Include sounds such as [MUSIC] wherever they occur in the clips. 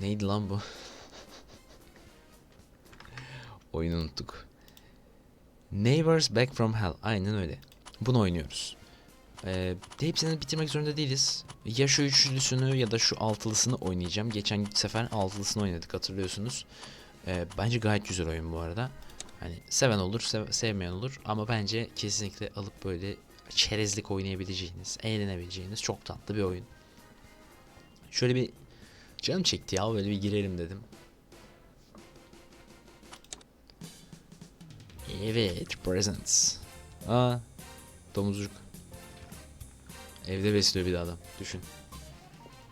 Neydi lan bu? Oyunu unuttuk. Neighbors Back from Hell. Aynen öyle. Bunu oynuyoruz. Ee, hepsini bitirmek zorunda değiliz. Ya şu üçlüsünü ya da şu altılısını oynayacağım. Geçen sefer altılısını oynadık hatırlıyorsunuz. Ee, bence gayet güzel oyun bu arada. Hani seven olur, sev- sevmeyen olur ama bence kesinlikle alıp böyle çerezlik oynayabileceğiniz, eğlenebileceğiniz çok tatlı bir oyun. Şöyle bir canım çekti ya böyle bir girelim dedim. Evet, presents. Aa, domuzcuk. Evde besliyor bir de adam. Düşün.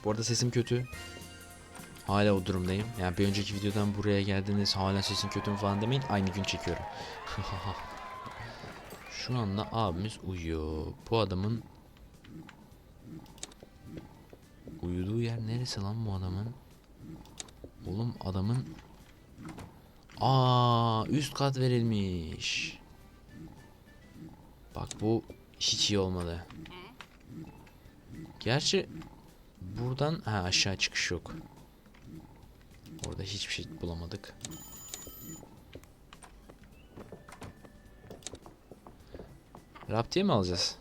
Bu arada sesim kötü. Hala o durumdayım. Yani bir önceki videodan buraya geldiniz hala sesim kötü mü falan demeyin. Aynı gün çekiyorum. [LAUGHS] Şu anda abimiz uyuyor. Bu adamın uyuduğu yer neresi lan bu adamın? Oğlum adamın Aa üst kat verilmiş. Bak bu hiç iyi olmadı. Gerçi buradan ha aşağı çıkış yok. Orada hiçbir şey bulamadık. Raptiye mi alacağız?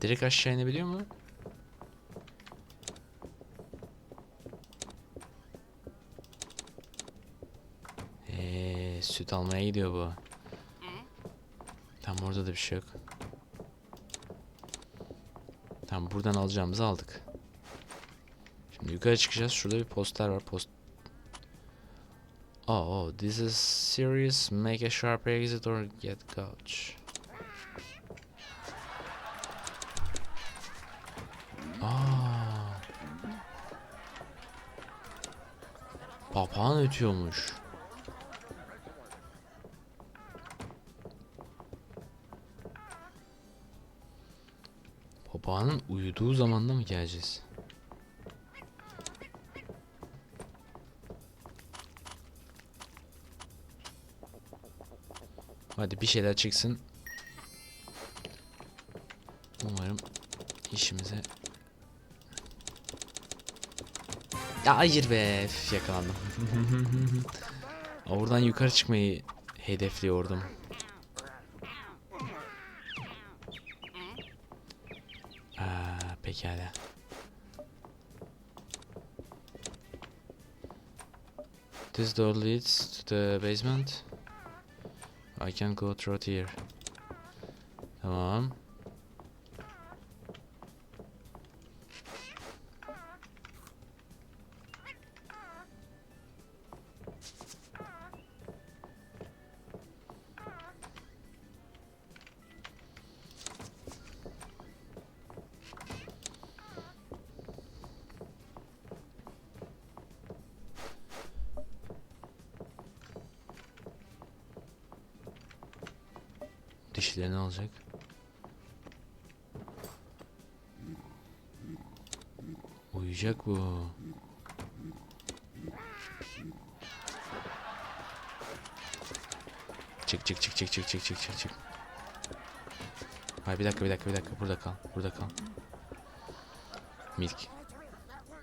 Direkt aşağı inebiliyor mu? Eee süt almaya gidiyor bu. Tam orada da bir şey yok. Tamam buradan alacağımızı aldık. Şimdi yukarı çıkacağız. Şurada bir poster var. Post Oh, oh, this is serious. Make a sharp exit or get couch. Papağan ötüyormuş. Papağanın uyuduğu zamanda mı geleceğiz? Hadi bir şeyler çıksın. Umarım işimize... Hayır be, yakalandım. Oradan yukarı çıkmayı hedefliyordum. Aa, pekala. This door leads to the basement. I can go through here. Tamam. Uyuyacak bu. Çık çık çık çık çık çık çık çık çık. Hayır dakika bir dakika bir dakika burada kal burada kal. Milk.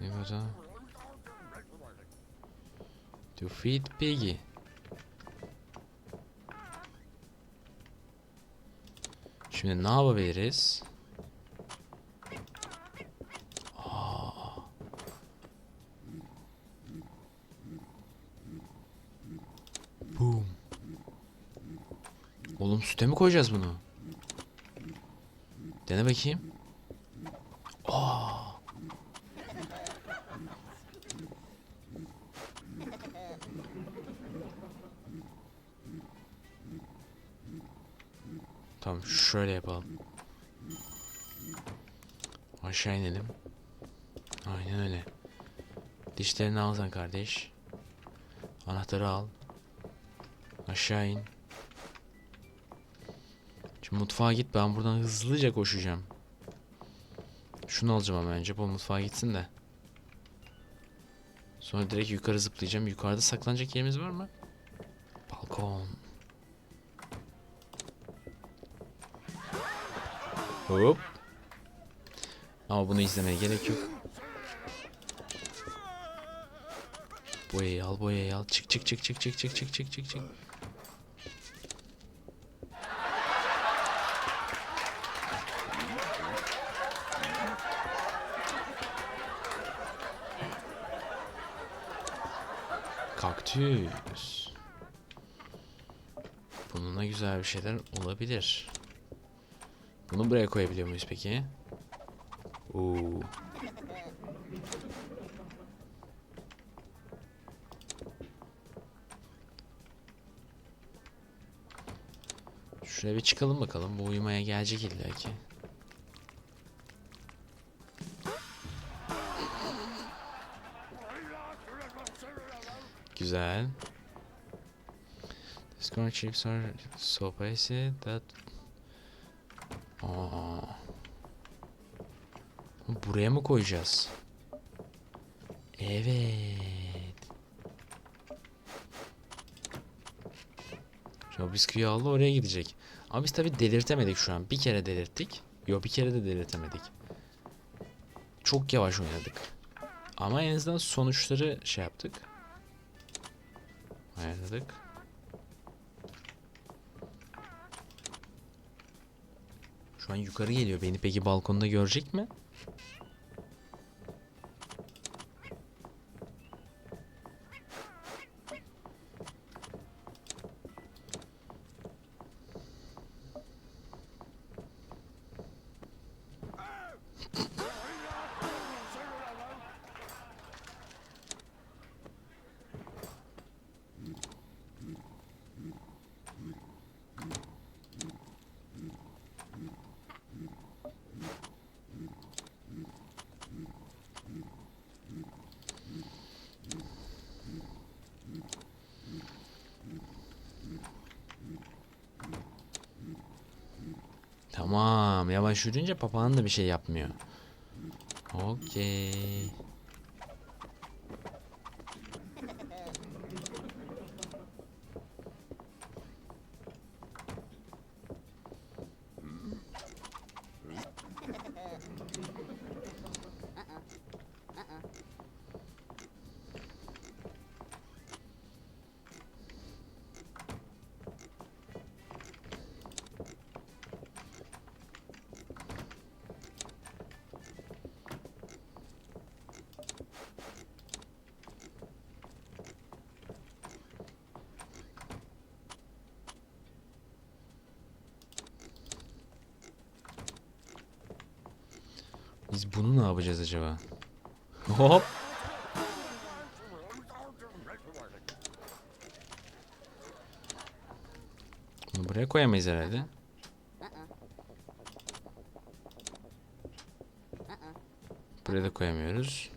Ne var ha? To feed piggy. Şimdi ne yapabiliriz? Aa. Boom. Oğlum süte mi koyacağız bunu? Dene bakayım. Aa. Tamam şöyle yapalım. Aşağı inelim. Aynen öyle. Dişlerini al sen kardeş. Anahtarı al. Aşağı in. Şimdi mutfağa git ben buradan hızlıca koşacağım. Şunu alacağım ama önce bu mutfağa gitsin de. Sonra direkt yukarı zıplayacağım. Yukarıda saklanacak yerimiz var mı? Balkon. Hop. Ama bunu izlemeye gerek yok. Boyayı al, boyayı al. Çık çık çık çık çık çık çık çık çık çık. Kaktüs. Bununla güzel bir şeyler olabilir. Bunu buraya koyabiliyor muyuz peki? Oo. Şuraya bir çıkalım bakalım. Bu uyumaya gelecek illa ki. Güzel. Corn chips are so spicy that... Aa. Buraya mı koyacağız? Evet. An bisküvi aldı oraya gidecek. Ama biz tabi delirtemedik şu an. Bir kere delirttik. Yok bir kere de delirtemedik. Çok yavaş oynadık. Ama en azından sonuçları şey yaptık. Ayarladık. Şu an yukarı geliyor. Beni peki balkonda görecek mi? Tamam. Yavaş yürüyünce papağan da bir şey yapmıyor. Okey. Biz bunu ne yapacağız acaba? Hop. Bunu buraya koyamayız herhalde. Buraya da koyamıyoruz.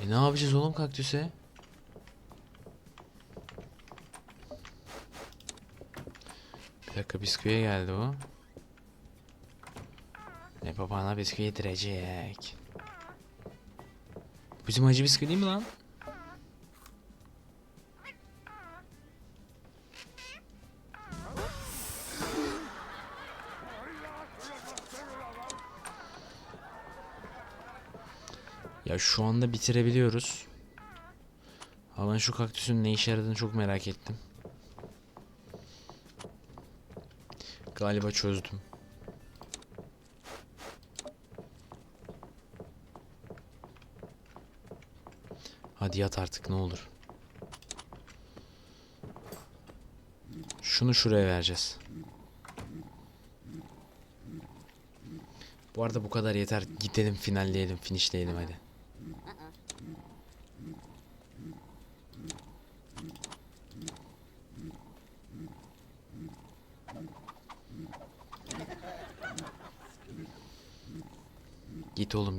E ne yapacağız oğlum kaktüse? Bir dakika bisküviye geldi o. Ne babana bisküvi yedirecek. Bu Bizim acı bisküvi değil mi lan? Ya şu anda bitirebiliyoruz. Ama şu kaktüsün ne işe yaradığını çok merak ettim. Galiba çözdüm. Hadi yat artık ne olur. Şunu şuraya vereceğiz. Bu arada bu kadar yeter. Gidelim finalleyelim, finishleyelim hadi.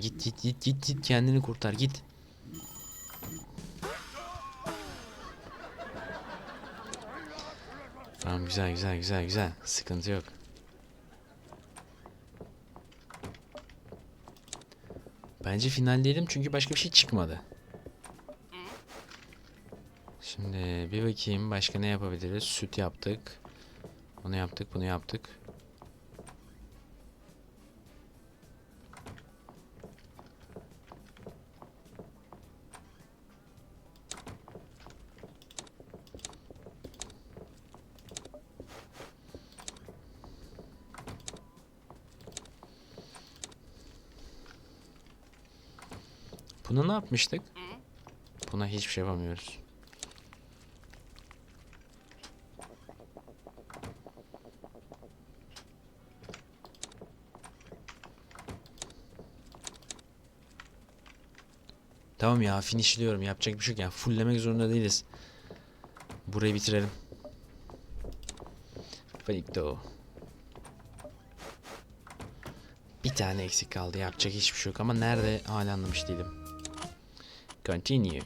Git git git git git kendini kurtar git. Tamam güzel güzel güzel güzel sıkıntı yok. Bence finalleyelim çünkü başka bir şey çıkmadı. Şimdi bir bakayım başka ne yapabiliriz? Süt yaptık. Bunu yaptık, bunu yaptık. Buna ne yapmıştık? Buna hiçbir şey yapamıyoruz. Tamam ya finishliyorum. Yapacak bir şey yok. Yani fulllemek zorunda değiliz. Burayı bitirelim. Finito. Bir tane eksik kaldı. Yapacak hiçbir şey yok ama nerede hala anlamış değilim. Continue.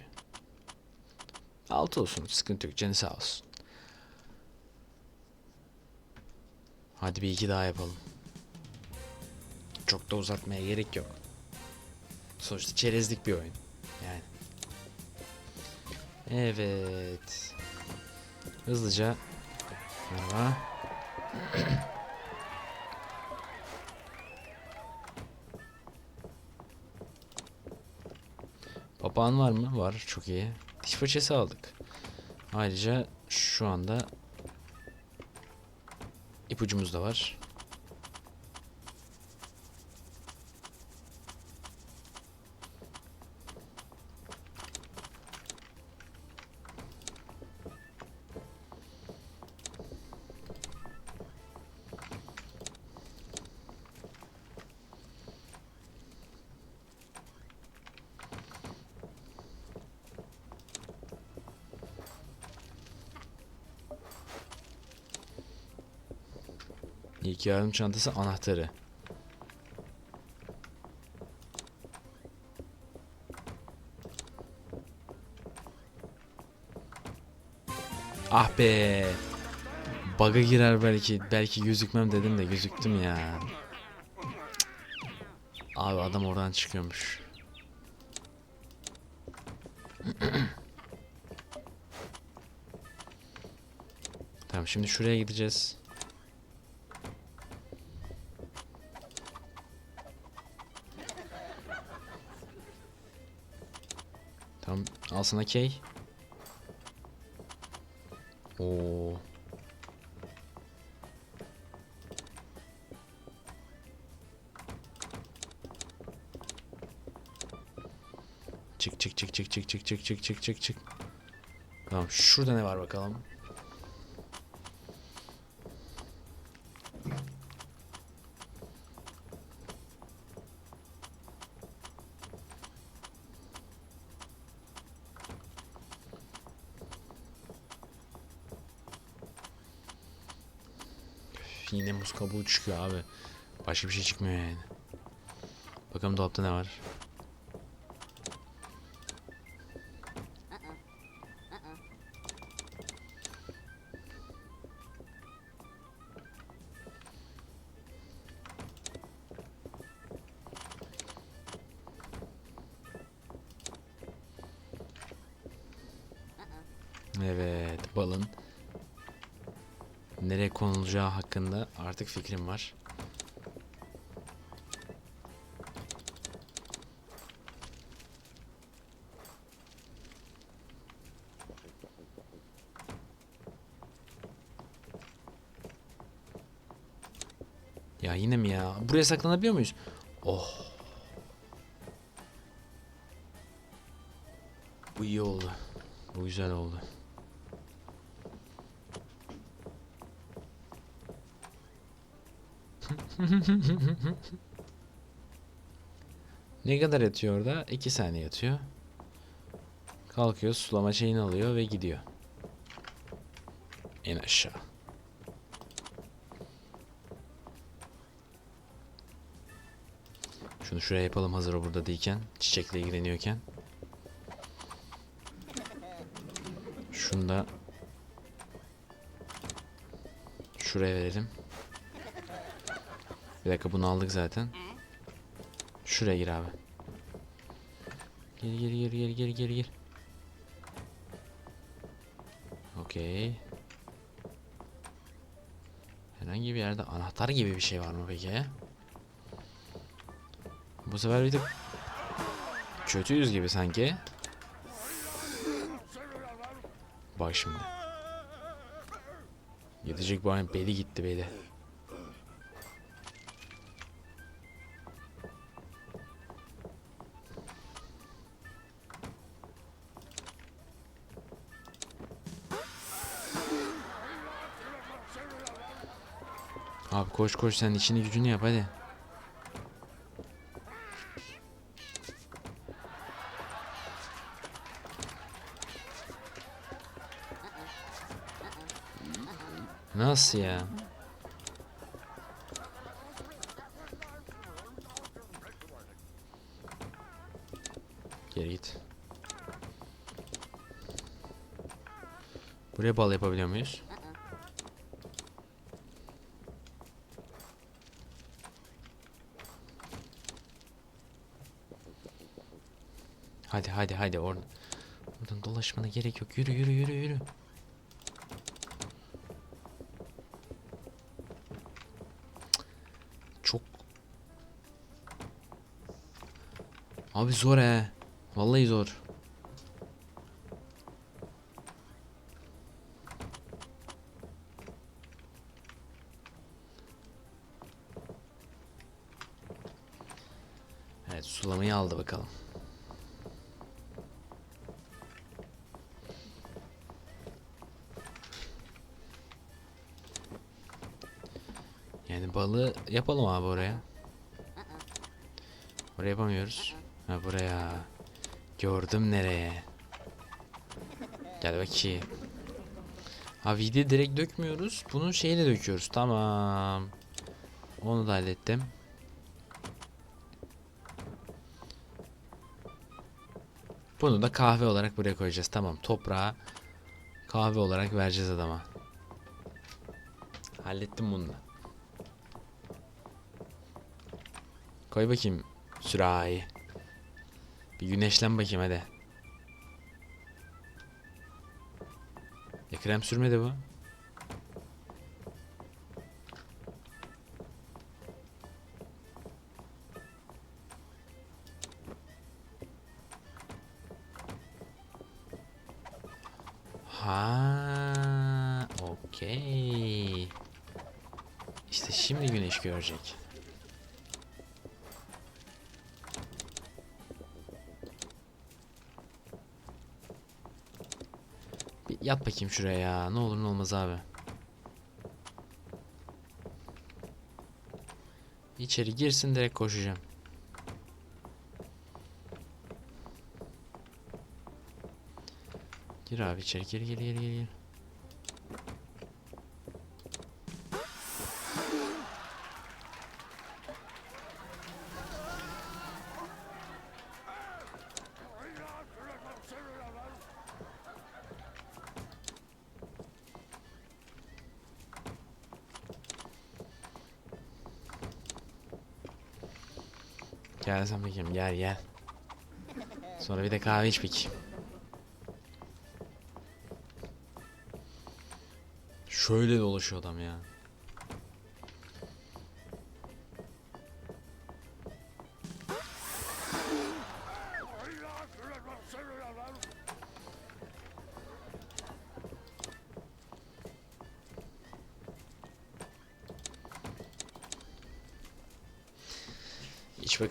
Altı olsun. Sıkıntı yok. Canı sağ olsun. Hadi bir iki daha yapalım. Çok da uzatmaya gerek yok. Sonuçta çerezlik bir oyun. Yani. Evet. Hızlıca. Merhaba. Papağan var mı? Var. Çok iyi. Diş fırçası aldık. Ayrıca şu anda ipucumuz da var. İlk yardım çantası anahtarı. Ah be. Bug'a girer belki. Belki gözükmem dedim de gözüktüm ya. Cık. Abi adam oradan çıkıyormuş. [CLEARS THROAT] Tamam şimdi şuraya gideceğiz. Al sana key. Oo. Çık çık çık çık çık çık çık çık çık çık çık. Tamam şurada ne var bakalım. Üf, Yine muz kabuğu çıkıyor abi. Başka bir şey çıkmıyor yani. Bakalım dolapta ne var. Artık fikrim var. Ya yine mi ya? Buraya saklanabiliyor muyuz? Oh. Bu iyi oldu. Bu güzel oldu. Ne kadar yatıyor orada? 2 saniye yatıyor. Kalkıyor, sulama şeyini alıyor ve gidiyor. En aşağı. Şunu şuraya yapalım hazır o burada değilken. Çiçekle ilgileniyorken. Şunu da şuraya verelim. Bir dakika bunu aldık zaten. Şuraya gir abi. Gir gir gir gir gir gir gir. Okey. Herhangi bir yerde anahtar gibi bir şey var mı peki? Bu sefer bir tık kötüyüz gibi sanki. Bak şimdi. Gidecek bu an beli gitti beli. Koş koş sen işini gücünü yap hadi. Nasıl ya? Geri git. Buraya bal yapabiliyor muyuz? Hadi hadi hadi oradan. Oradan dolaşmana gerek yok. Yürü yürü yürü yürü. Çok Abi zor he. Vallahi zor. Yapalım abi oraya. Oraya yapamıyoruz. Ha buraya. Gördüm nereye. Gel bakayım. Ha vidi direkt dökmüyoruz. Bunun şeyini döküyoruz. Tamam. Onu da hallettim. Bunu da kahve olarak buraya koyacağız. Tamam. Toprağa kahve olarak vereceğiz adama. Hallettim bunu da. Koy bakayım sürahi. Bir güneşlen bakayım hadi. Ya krem sürmedi bu. Yat bakayım şuraya ya. Ne olur ne olmaz abi. İçeri girsin direkt koşacağım. Gir abi içeri gir gir gir gir. gir. Gel sen bakayım gel gel. Sonra bir de kahve iç bakayım. Şöyle dolaşıyor adam ya.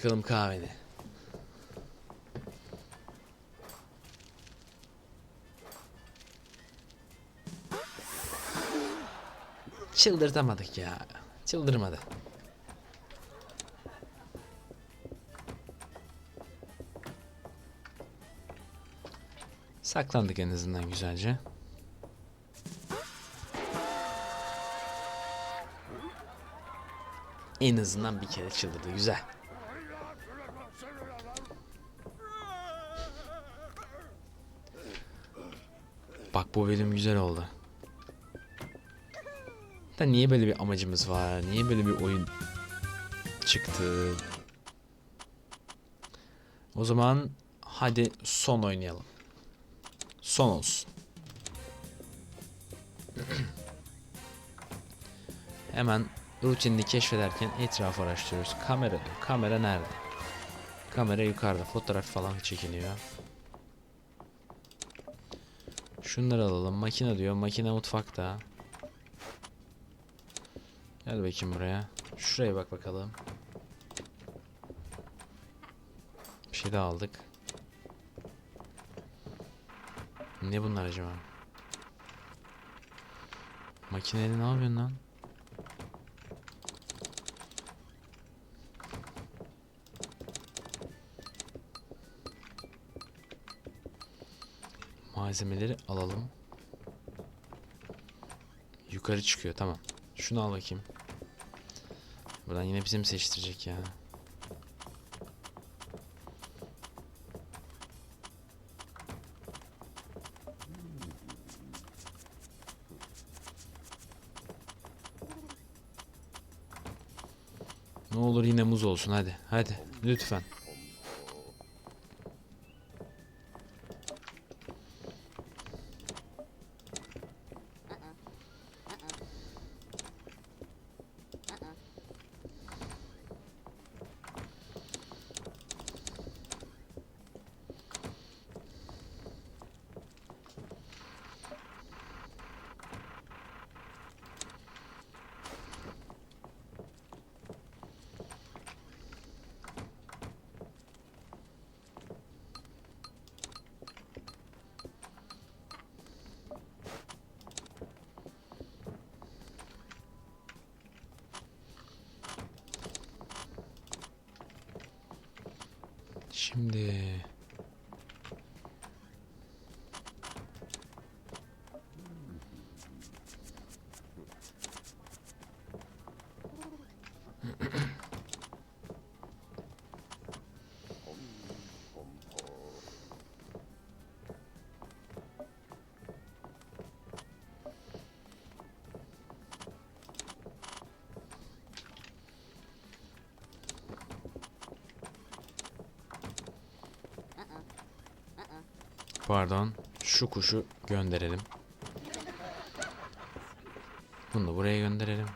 Bakalım kahveni. Çıldırtamadık ya. Çıldırmadı. Saklandık en azından güzelce. En azından bir kere çıldırdı. Güzel. Bak bu bölüm güzel oldu. Da niye böyle bir amacımız var? Niye böyle bir oyun çıktı? O zaman hadi son oynayalım. Son olsun. [CLEARS THROAT] Hemen rutinini keşfederken etrafı araştırıyoruz. Kamera. Kamera nerede? Kamera yukarıda. Fotoğraf falan çekiliyor. Şunları alalım. Makine diyor. Makine mutfakta. Gel bakayım buraya. Şuraya bak bakalım. Bir şey daha aldık. Ne bunlar acaba? Makineyle ne yapıyorsun lan? Malzemeleri alalım. Yukarı çıkıyor tamam. Şunu al bakayım. Buradan yine bizim seçtirecek ya. Ne olur yine muz olsun hadi. Hadi lütfen. Şimdi pardon şu kuşu gönderelim. Bunu da buraya gönderelim.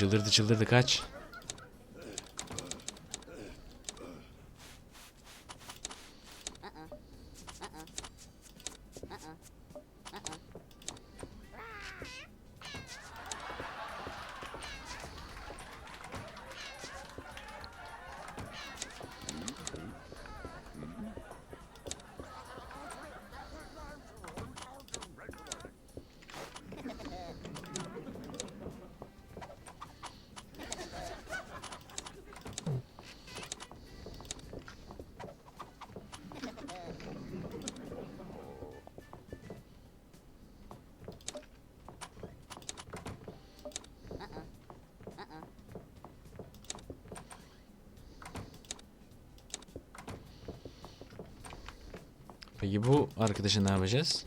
Çıldırdı çıldırdı çıldırdı kaç. Peki bu arkadaşı ne yapacağız?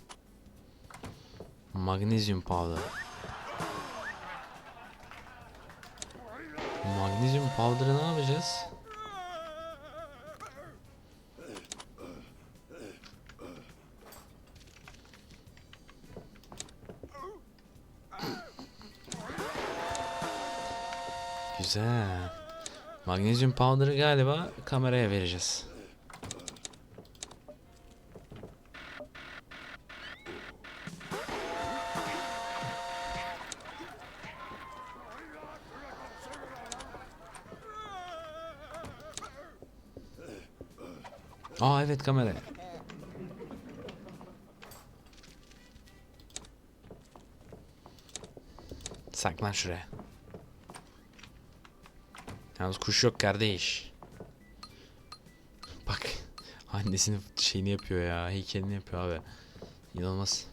Magnezyum powder. Magnezyum powder'ı ne yapacağız? Güzel. Magnezyum powder'ı galiba kameraya vereceğiz. Evet kameraya. Saklan şuraya. Yalnız kuş yok kardeş. Bak annesinin şeyini yapıyor ya. Heykelini yapıyor abi. İnanılmaz.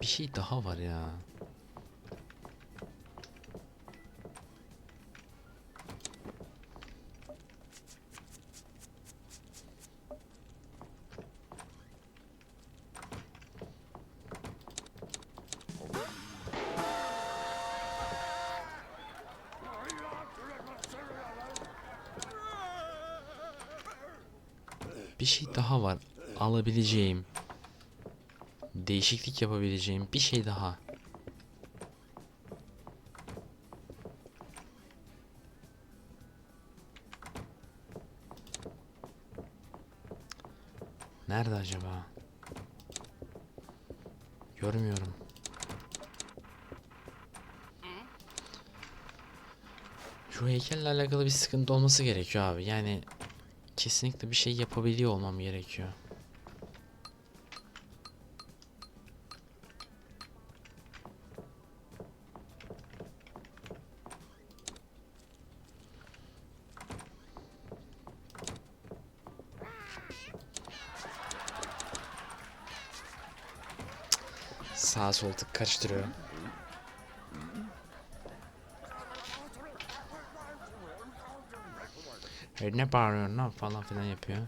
Bir şey daha var ya. Şey daha var alabileceğim. Değişiklik yapabileceğim bir şey daha. Nerede acaba? Görmüyorum. Şu heykelle alakalı bir sıkıntı olması gerekiyor abi. Yani kesinlikle bir şey yapabiliyor olmam gerekiyor. Sağ sol tık karıştırıyorum. Hey, ne bağırıyorsun lan falan filan yapıyor.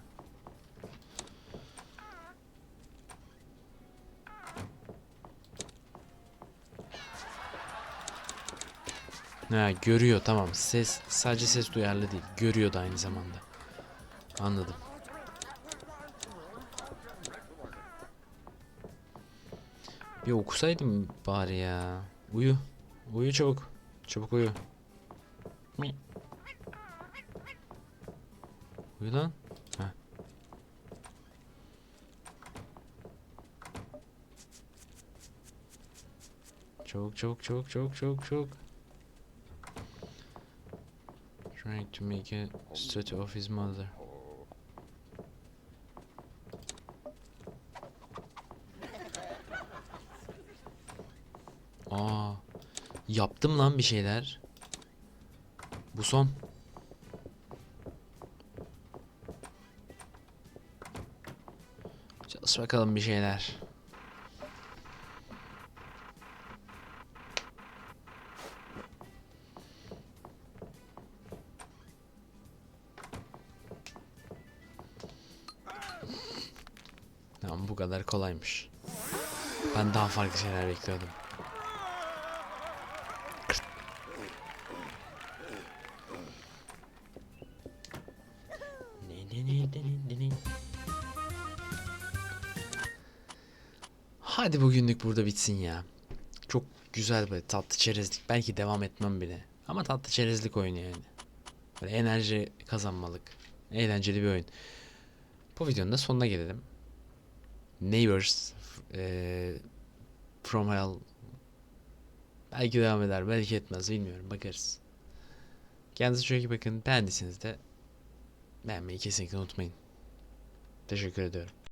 Ha görüyor tamam. Ses sadece ses duyarlı değil. Görüyor da aynı zamanda. Anladım. Bir okusaydım bari ya. Uyu. Uyu çabuk. Çabuk uyu. Mi. Uyu lan. Heh. Çabuk çabuk çabuk çabuk çabuk çabuk. Trying to make a statue of his mother. Aa, yaptım lan bir şeyler. Bu son. Bakalım bir şeyler. Tamam bu kadar kolaymış. Ben daha farklı şeyler bekliyordum. Hadi bugünlük burada bitsin ya. Çok güzel böyle tatlı çerezlik. Belki devam etmem bile. Ama tatlı çerezlik oyunu yani. Böyle enerji kazanmalık. Eğlenceli bir oyun. Bu videonun da sonuna gelelim. Neighbors eee, From Hell Belki devam eder, belki etmez bilmiyorum bakarız. Kendinize çok iyi bakın. Beğendiyseniz de beğenmeyi kesinlikle unutmayın. Teşekkür ediyorum.